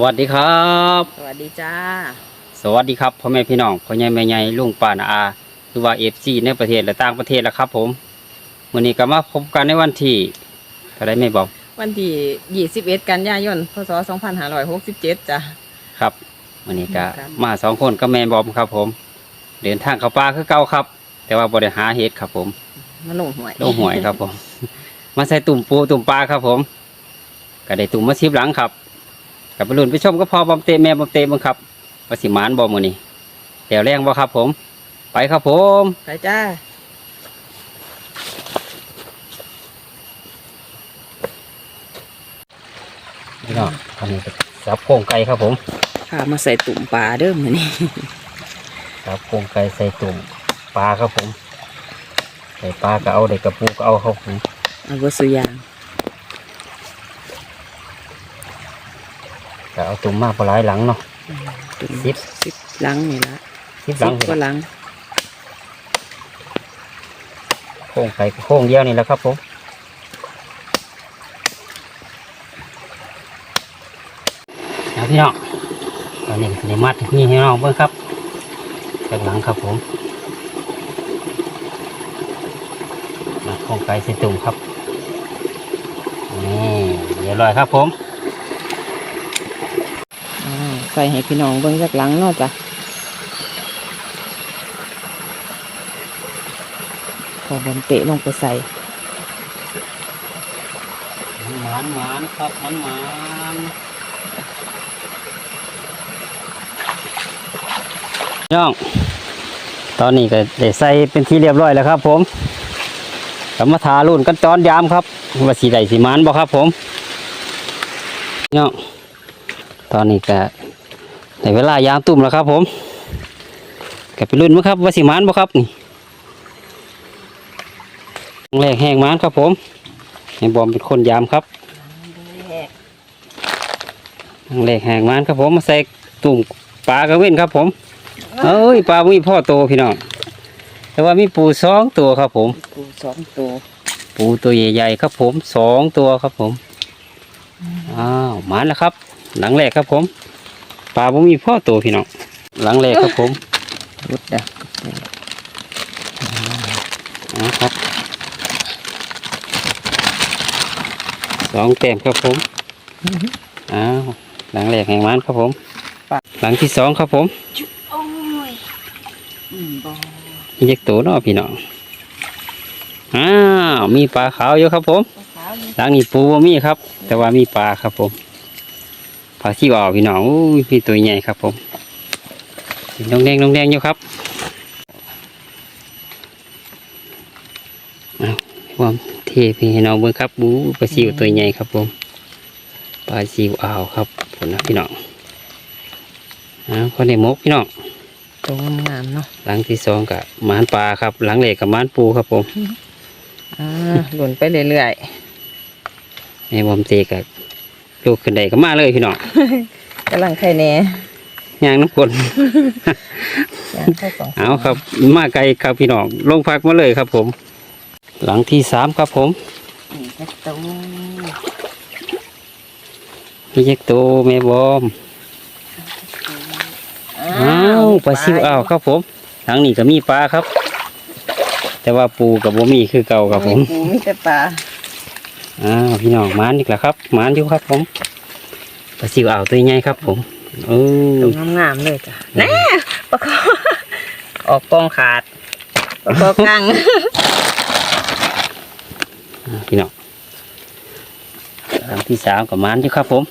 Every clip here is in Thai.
วัสดีครับ สวัสดีจ้า สวัสดีครับพ่อแม่พี่น้องพ่อใหญ่แม่ใหญ่ลุงป้านาอาหรือว่าเอฟซีในประเทศและต่างประเทศแล้วครับ ผมวันนี้ก็มาพบกันในวันที่เท่าไรไม่บอกวันที่21กันยายนพศ2567จ้ะครับวันนี้ก็ครับมาสองคนก็แม่บอมครับ ผม เดินทางเข้าป่าคือเก่าครับ แต่ว่าบริหาเห็ดครับ ผมมาลงหวยลงหวยครับผม มาใส่ตุ่มปูตุ่มปลาครับ ผม ก็ได้ตุ่มมาชิบหลังครับ กับไปรุ่นไปชมก็พอบอมเตะแม่บอมเตะบังครับว่าสิหมานบอมมือนี้เดี๋ยวแรงบ่ครับผม ไปครับผม ไปจ้าพี่น้องตอนนี้ก็สับโครงไก่ครับผมพามาใส่ตุ่มปลาเด้อมื้อนี้สับโครงไก่ใส่ตุ่มปลาครับผม ใส่ปลาก็เอาเด็กกระปูก็เอาครับผมเอาเบ่สุยาง ก็เอาตุ่มมากพอหลายหลังเนาะตุ่มสิบสิบหลังนี่ละสิบหลังสิบกว่าหลังโครงไก่ก็โครงเดียวนี่แหละครับผมเอาพี่น้องตอนนี้ก็ในมัดนี่ให้น้องเบิ่งครับจากหลังครับผมมาโครงไก่ใส่ตุ่มครับนี่เรียบร้อยครับผมอ่า ใส่ให้พี่น้องเบิ่งจากหลังเนาะจ้ะพอบอมเตะลงไปใส่หมานหมานครับหมานหมานน้อง ตอนนี้ก็ได้ใส่เป็นที่เรียบร้อยแล้วครับ ผมกลับมาทารุ่นกันตอนยามครับว่าสีใดสีมันบ่ครับ ผมน้องตอนนี้ก็ ในเวลายามตุ่มแล้วครับ ผมก็ไปรุ่นมั้งครับว่าสีมันบ่ครับนี่แรกแห้งมันครับผมให้บอมเป็นคนยามครับทางแรกแหงมันครับผมมาใส่ตุ่มปลากระเว้นครับ ผม เอ้ยปลามีพ่อโตพี่น้องแต่ว่ามีปูสองตัวครับ ผม ปูสองตัว ปูตัวใหญ่ๆครับ ผมสองตัวครับผมอ้าวมาแล้วครับ หลังแรกครับผม ปลาบ่มีพ่อโตพี่น้องหลังแรกครับผมรุดเด้ออ่าครับสองแต้มครับผมอ้าวหลังแรกแห่งมันครับผม หลังที่สองครับผมโอ้ยอืมบ่มีเด็กตัวเนาะพี่น้องอ้าวมีปลาขาวอยู่ครับผมขาวนี่หลังนี้ปูบ่มีครับ แต่ว่ามีปลาครับผม ปลาที่ว่าพี่น้องอู้ยมีตัวใหญ่ครับผมน้องแดงน้องแดงอยู่ครับเอาความเทพี่ให้น้องเบิ่งครับบูปลาซิวตัวใหญ่ครับผมปลาซิวอ่าวครับผลนะพี่น้องอ้าวคนในมกพี่น้องตัวงามๆเนาะหลังที่สองกับมานปลาครับ หลังเหล็กกับมานปูครับผมอ่าหล่นไปเรื่อยในบอมเตกับ ลูกขึ้นใดก็มาเลยพี่น้องๆกำลังไข่แหน่ย่างน้ำกลย่างเข้าสองเอาครับ มาไกลครับพี่น้องลงพักมาเลยครับผม หลังที่สามครับผมนี่ก็ตัวพี่เจ๊กโตแม่บอมอ้าวปลาซิวอ้าวครับผมหลังนี้ก็มีปลาครับ แต่ว่าปูกับบ่มีคือเก่าครับผมปูมีแต่ปลา อ้าวพี่น้องหมานอีกแล้วครับหมานอยู่ครับผมปลาซิวอ้าวตัวใหญ่ครับ ผมเออตัวงามๆเลยจ้ะแน่ปลาคอออกกองขาดปลาคอกลางอ่าพี่น้องหลังที่สามกับมันอยู่ครับผม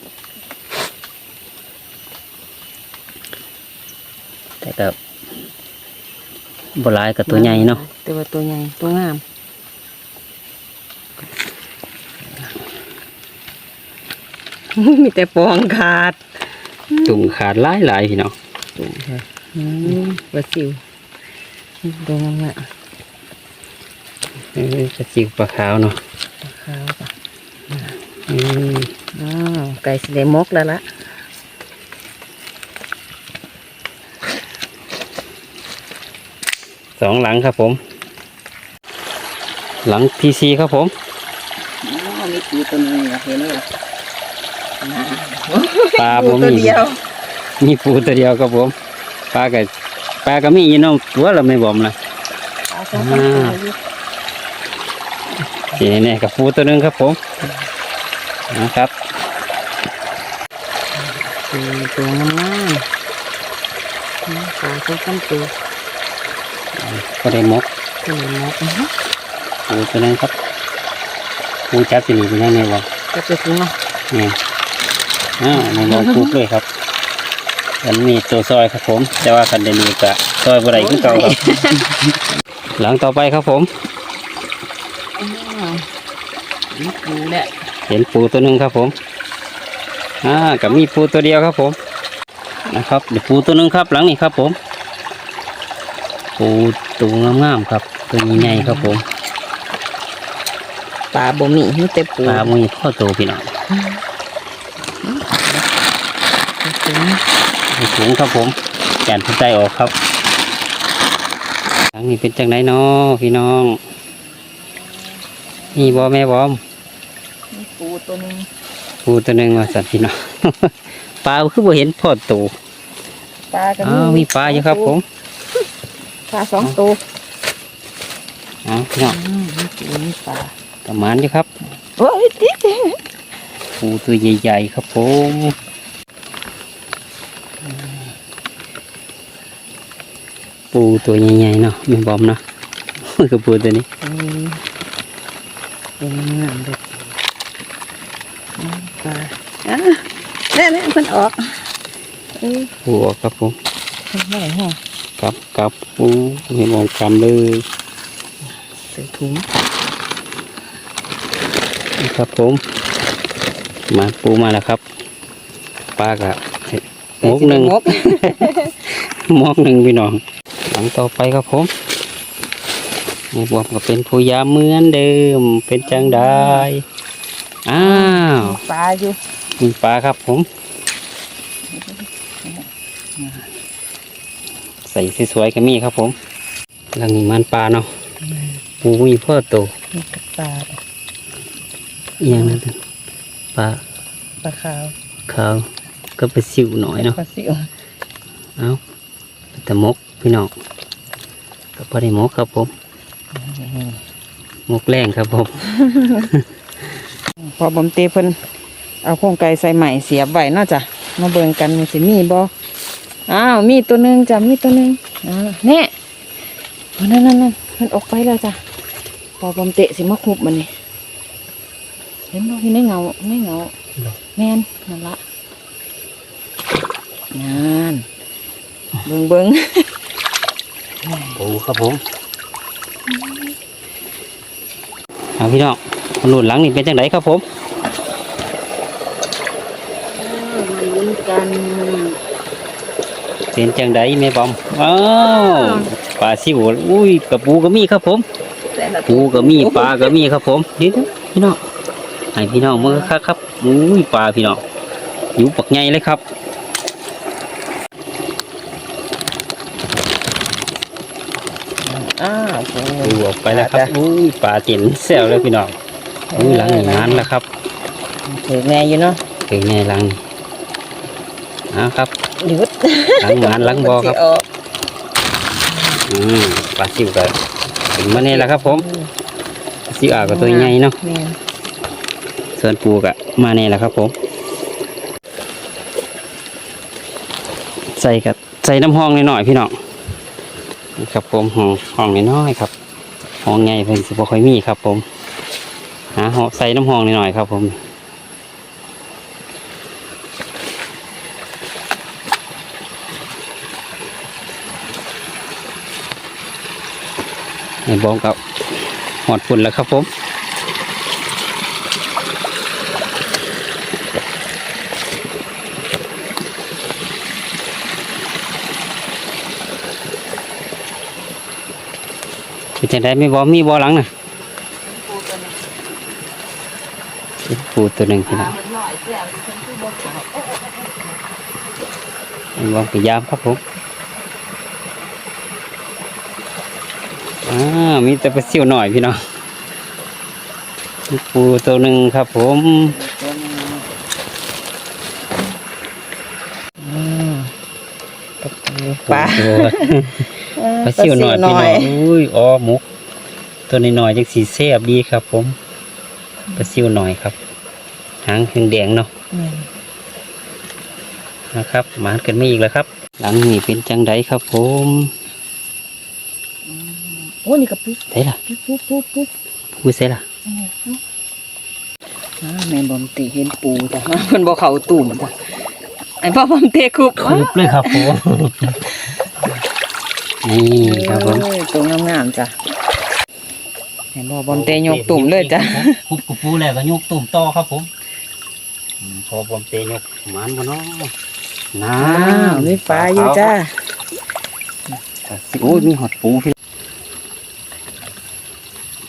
แต่กับบหลายกับตัวใหญ่เนาะตัวตัวใหญ่ตัวงาม มีแต่ปองขาดตุ่มขาดหลายหลายพี่น้องอืมปลาซิวตัวงามอะเออจะจิกปลาขาวเนาะขาวจ้ะอืมอ้าวไก่สิได้มกแล้วละสองหลังครับผม หลังที่สี่ครับผมอ๋อมีปูตัวนึงเห็นเลยปลา ปูบ่ตัวมีเดียวมีปูตัวเดียวครับผมปลาก็ปลาก็มีอยู่เน้องตัวเราไม่บ่มนะปลาสองตัวอยู่ทีนี้เนี่ยกับปูตัวหนึงครับผมนะครับปูตัวงามๆปลาตัวกันตัวก็ได้มกตัวเล็กนะปูตัวนึงครับปูจับสิหนีไปยังไงบ่จะไปถึงเนาะนี่ อ้าวในลองปูเลยครับอันนี้ตัวซอยครับผม แต่ว่าคันเดยวนี้ก็ซอยบ่ได้คือเก่าครับ หลังต่อไปครับผมอ้าวนี่ปูแหละเห็นปูตัวหนึ่งครับผม อ่ากับมีปูตัวเดียวครับผม นะครับเดี๋ยวปูตัวหนึ่งครับ หลังนี้ครับผม ปูตัวงามๆครับ ตัวใหญ่ๆครับผมปลาบ่มีมีแต่ปูปลามีพ่อโตพี่น้องถึง ให้ สูงครับผมแกนพันใจออกครับหลังนี้เป็นจังไหนเนาะพี่น้องนี่บอแม่บอมมีปูตัวหนึงปูตัวหนึ่งมาสัตว์พี่น้องปลาคือบ่เห็นพ่อโตปลาก็อ้าวมีปลาอยู่ครับผมปลาสองตัวอ้าวพี่น้องอืมมีปูมีปลาประมาณอยู่ครับโอ้ยติ๊กปูตัวใหญ่ๆครับผม ปูตัวใหญ่ๆเนาะไม่บอมเนาะมันคือปูตัวนี้อืมเป็นงามเลยอืมปลาอะเนี่ยเนี่ยมันออกเออปูออกครับผมไม่ไหวแห้งกลับกลับปูไม่มองกำเลยใส่ถุงครับผมมาปูมาแล้วครับปลากะมกหนึ่งมกมอกหนึ่งพี่น้องหลั งต่อไปครับผมนี่บวมก็เป็นผู้ยามเหมือนเดิม เป็นจังได้อ้าวปลาอยู่มีปลาครับผม ใส่สวยๆก็มีครับผมหลังนี้มันปลาเนาะปูมีเพื่อโตมีแต่ปลาเอียงนั่นน่ะปลาปลาขาวขาวก็ไปสิวหน่อยเนาะปลาซิวเอาแต่มก พี่น้องก็พอได้มกครับผมหมกแรงครับผม พอบอมเตเพิ่นเอาโครงไก่ใส่ใหม่เสียบไว้เนาจะมาเบิ่งกันมันสิมีบ่อ้าวมีตัวหนึงจ้ะมีตัวหนึงอ่าแน่โอ้นั่นนั่นนั่นมันออกไปแล้วจ้ะพอบอมเตะสิมาคุบมันนี่เห็นบ่อยู่ในเงาในเงาแม่นนั่นละนั่นเบิ่งเบิ่ง ปูครับผมเอาพี่น้องหลุดหลังนี่เป็นจังไดครับผมลุ้นกันเป็นจังไดแม่บอมอ้าวปลาสิวอุ้ยกระปูก็มีครับผมแต่ละปูก็มีปลาก็มีครับผมนี่เด้อพี่น้องให้พี่น้องมือครับครับอุ้ยปลาพี่น้องอยู่ปักใหญ่เลยครับ อ้าวปูออกไปแล้วครับอุ้ยปลาเต็มแซวเลยพี่น้องอุ้ยหลังนี่งานแล้วครับถือแม่อยู่เนาะถึงไงหลังอ่าครับหยุดหลังงานหลังบอครับสิกอืมปลาซิวก็ถึงมาเนี่ยแหละครับ ผมปลาซิวอ่าวก็ตัวใหญ่เนาะแม่นส่วนปูก็มาเนี่ยแหละครับผม ใส่กับใส่น้ำห้องนิดหน่อยๆพี่น้อง นี่ครับผมห้องห้องน้อยๆครับห้องใหญ่เพิ่นสิบ่ค่อยมีครับ ผมหาห้อใส่น้ำห้องนิดหน่อยๆครับ ผมให้บอมกับหอดฝุ่นแล้วครับผม เป็นจังไดไม่บอมีบอหลังน่ะปูตัวหนึ่งพี่น้องวางพยายามครับผมอ่ามีแต่ปลาซิวหน่อยพี่น้องปูตัวหนึ่งครับผม ปลาตัวเออปลาซิวหน่อยปลาพี่น้องอุ้ยอ๋อหมุก ตัวน้อยๆจังสีแซ่บดีครับ ผมปลาซิวหน่อยครับ หางแดงๆเนาะอืมนะครับมากันไม่อีกแล้วครับ หลังนี้เป็นจังไดครับ ผมโอ้นี่กระปุกได้ล่ะปุ๊บปุ๊บปุ๊บปุ๊บพูดเสล่ะอ่าแม่บอมตีเห็นปูจ้ะเพิ่นบ่เข้าตุ่มจ้ะ ไอ้พ่อบอมเตะคุบคุบเลยครับผม นี่ครับผมเอ้ยตัวงามๆจ้ะแม่บ่บอมเตะยกตุ่มเลยจ้ะคุบกุปูแล้วก็ยกตุ่มต่อครับผมอืมพอบอมเตยกหมันบ่เนาะน้อ้าวำมีปลาอยู่จ้าโอ้ยมีหอดปูพี่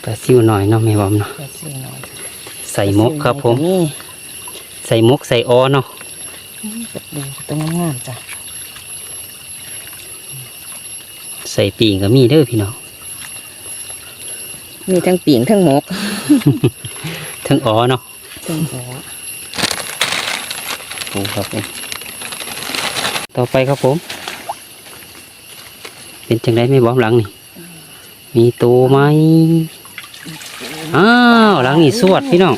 ปลาซิวหน่อยเนาะแม่บอมเนาะใส่หมกครับผม นี่ใส่หมกใส่ออเนาะ ดูตัวงามๆจ้ะใส่ปีงก็มีเด้อพี่น้องมีทั้งปีงทั้งหมก ทั้งออเนาะทั้งหัวปูครับผมต่อไปครับผม เป็นจังไดไม่บอมหลังนี่ มีตัวไหมอ้าวหลังนี่สวดพี่น้อง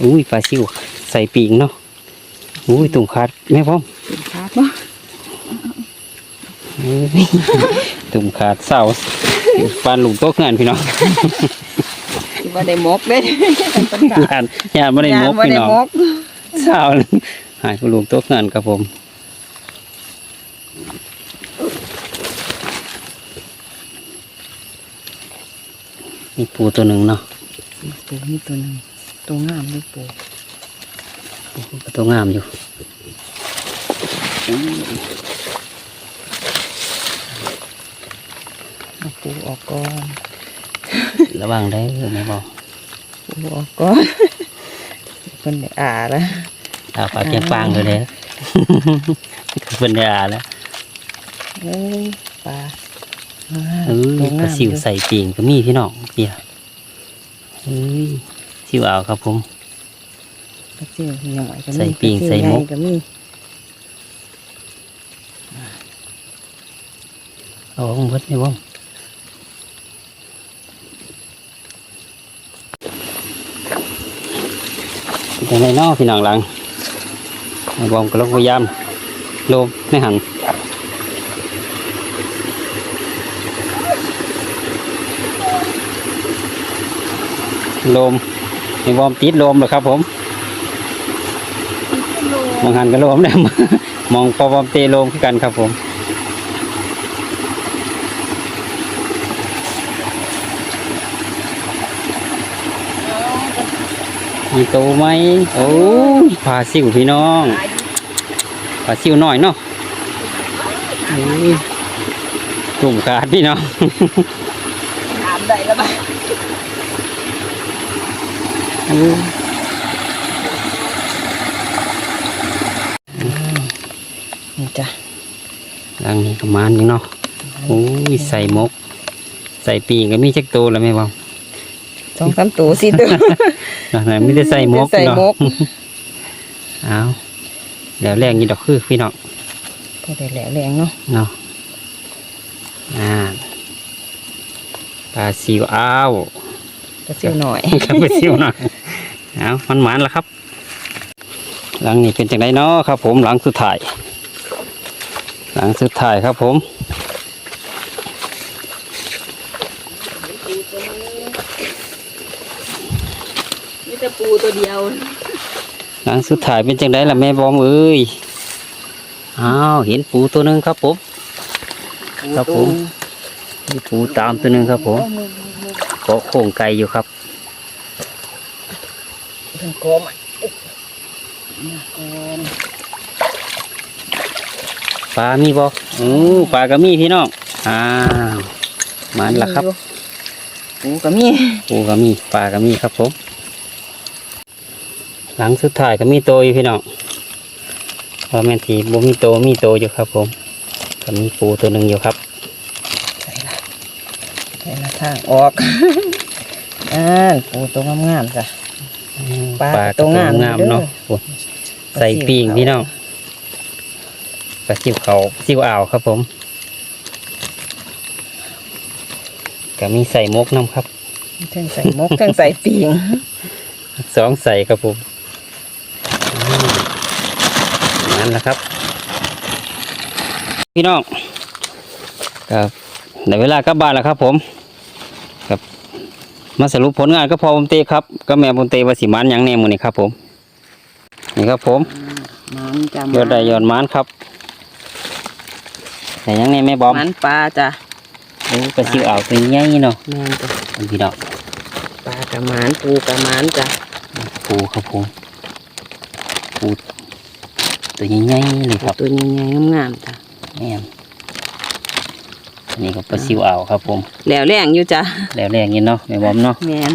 อุ้ยปลาซิวใส่ปีงเนาะ อุ้ยตุ่มขาดแม่พร้อมเป็นคาดบ่เอ้ยตุ่มขาดเศร้าปานหลุมโต๊ะงานพี่น้องสิบ่ได้หมกเด้ยานยานไม่ได้มกบ่พี่ได้น้องหมกเศร้าเลยหายไปหลุมโต๊ะงานครับผมมีปูตัวหนึ่งเนาะปูนี่ตัวหนึงตัวงามเลยปู ตัวงามอยู่เอาปูออกก่อน ระวังได้อไม่บอกปูออกก่อนเพิ่นได้อ่าแล้วตาปากเกียงปางเลยเด้อเป็นยาแล้วเอ้ยปลาเอ้ยปลาสิวใส่ปีงก็มีพี่น้องพี่ล่ะเอ้ยสิวเอาครับผม ปลาซิวหน่อยก็มีใส่ปีงปลาซิวใส่หมกญ่ก็มีเอาของเบิดนี่บ่เป็นไงเนาะพี่น้องหลังไอ้บอมก็ลงพยายามโลมไม่หันโลมไอ้บอมติดโลมเหรอครับผม มองหันก็โลมเนี่ยมองพอบอมเตโลมกันครับผมมีตัวไหมโอ้ปลาซิวพี่น้องปลาซิวหน่อยเนาะโอ้ยกลุ่มขาดพี่น้องถามได้แล้วบ่โอ้ย นี่ จ้ะหลังนี้ก็มานอยู่เนาะโอ้ยใส่หมก ใส่ปีกก็มีจักตัวแล้วไหมบ่าวสองสามตัวสี่ตัวหลังนั้นไมแต่ได้ใส่หมกใส่เนาะหมกเอาเดี๋ยวแรงอยี่ดอกคือพี่น้องพอได้แหล้วแรงเนาะเนาะอ่าปลาซิวอ้าวปลาซิวหน่อยครับไปซิวหน่อยเอามันหมานแล้วครับ หลังนี้เป็นจังไดเนาะครับ ผมหลังสุดท้าย หลังสุดท้ายครับผมมีแต่ปูตัวเดียว หลังสุดท้ายเป็นจังไดล่ะแม่บอมเอ้ย อ้าว เห็นปูตัวหนึ่งครับผม ครับผมมีปูตามตัวหนึ่งครับผมเกาะโค้งไก่อยู่ครับถึงโกมอะโกมป ลามีบ่โอ้ปลาก็มีพี่น้องอ้าวหมันละครับปูก็มีปูก็มีปลาก็มีครับผม หลังสุดท้ายก็มีโตอยู่พี่น้องพอแม่นทีบ่มีโตมีโตอยู่ครับ ผมก็มีปูตัวหนึ่งอยู่ครับใส่ละใส่ละทางออกอ่าปูตัวงามๆจ้ะปลาปลาตัวงามงามเด้อเนาะโอ้ใส่ปีงพี่น้อง ปลาซิวเขาซิวอ่าวครับผมก็มีใส่มกน้ำครับเทิงใส่มกเทิงใส่ปีงสองใส่ครับผมอืมนั่นแหละครับ พี่น้องครับในเวลากลับบ้านแล้วครับ ผมครับมาสรุปผลงานก็พอผมเตครับ ก็แม่ผมเตวาสิมันหยังแน่มือนี่ครับ ผมนี่ครับผมมันจะยอดได้ยอดมันครับ แต่ยังแน่แม่บอมมันปลาจ้ะโอ้กระซิวอ่าวตัวใหญ่เนาะแม่นจ้ะพี่น้องปลากระมานปูกระมานจ้ะปูครับผมปูตัวใหญ่ๆเลยครับตัวใหญ่ๆงามๆจ้ะแม่นอันนี้ก็ปลาซิวอ่าวครับผมแล้วแรงอยู่จ้ะแล้วแรงยินเนาะแม่บอมเนาะแม่น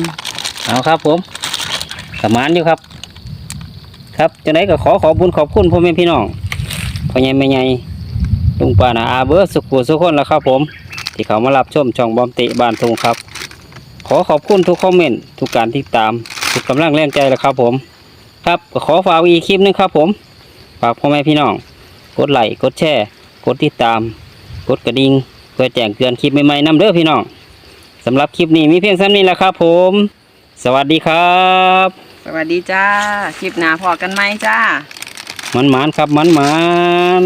เอาครับผมสมานอยู่ครับครับจังไดก็ขอขอบุญขอบคุณพ่อแม่พี่น้องพ่อใหญ่แม่ใหญ่ ลุงป้านาอาเบิร์ดสุขุสุขคนแล้วครับผม ที่เขามารับชมช่องบอมติบ้านทุงครับ ขอขอบคุณทุกคอมเมนต์ทุกการติดตามทุกกำลังแรงใจแล้วครับผม ครับก็ขอฝากอีกคลิปหนึงครับผมฝากพ่อแม่พี่น้อง กดไลค์กดแชร์กดติดตาม กดกระดิ่งเพื่อแจ้งเตือนคลิปใหม่ๆนำเด้อพี่น้องสำหรับคลิปนี้มีเพียงเท่านี้แหละครับผม สวัสดีครับ สวัสดีจ้า คลิปหน้าพอกันไหมจ้ามันหมานครับมันหมาน